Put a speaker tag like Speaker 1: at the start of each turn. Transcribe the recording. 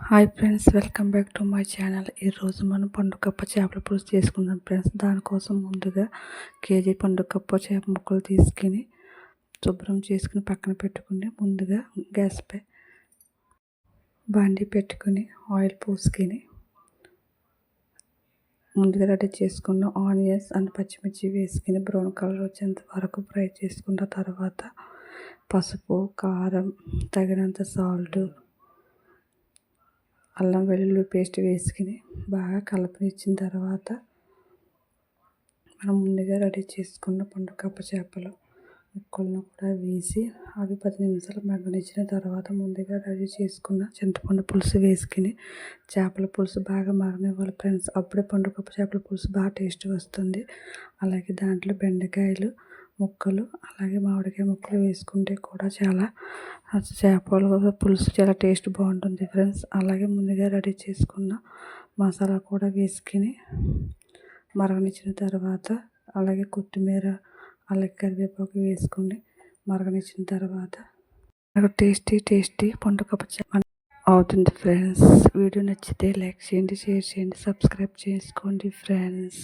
Speaker 1: Hi friends welcome back to my channel ఈరోజు మనం పండుగప్ప చేపల పులుసు చేసుకుందాం ఫ్రెండ్స్ దానికోసం ముందుగా కేజీ పండుగప్ప చేప ముక్కలు తీసుకుని శుభ్రం చేసుకుని పక్కన పెట్టుకుని ముందుగా గ్యాస్పై బండి పెట్టుకుని ఆయిల్ పోసుకొని ముందుగా రెడీ చేసుకున్న ఆనియన్స్ అండ్ పచ్చిమిర్చి వేసుకుని బ్రౌన్ కలర్ వచ్చేంత వరకు ఫ్రై చేసుకున్న తర్వాత పసుపు కారం తగినంత సాల్ట్ అల్లం వెల్లుల్లి పేస్ట్ వేసుకుని బాగా కలపనిచ్చిన తర్వాత మనం ముందుగా రెడీ చేసుకున్న పండు కప్ప చేపలు ముక్కలను కూడా వేసి అవి పది నిమిషాలు మగ్గనిచ్చిన తర్వాత ముందుగా రెడీ చేసుకున్న చింతపండు పులుసు వేసుకుని చేపల పులుసు బాగా మగ్గనివ్వాలి ఫ్రెండ్స్. అప్పుడే పండుకప్ప చేపల పులుసు బాగా టేస్ట్ వస్తుంది. అలాగే దాంట్లో బెండకాయలు ముక్కలు అలాగే మామిడికాయ ముక్కలు వేసుకుంటే కూడా చాలా చేపల పులుసు చాలా టేస్ట్ బాగుంటుంది ఫ్రెండ్స్. అలాగే ముందుగా రెడీ చేసుకున్న మసాలా కూడా వేసుకుని మరగనిచ్చిన తర్వాత అలాగే కొత్తిమీర అలాగే కరివేపాకు వేసుకుని మరగనిచ్చిన తర్వాత టేస్టీ టేస్టీ పండుగ అవుతుంది ఫ్రెండ్స్. వీడియో నచ్చితే లైక్ చేయండి షేర్ చేయండి సబ్స్క్రైబ్ చేసుకోండి ఫ్రెండ్స్.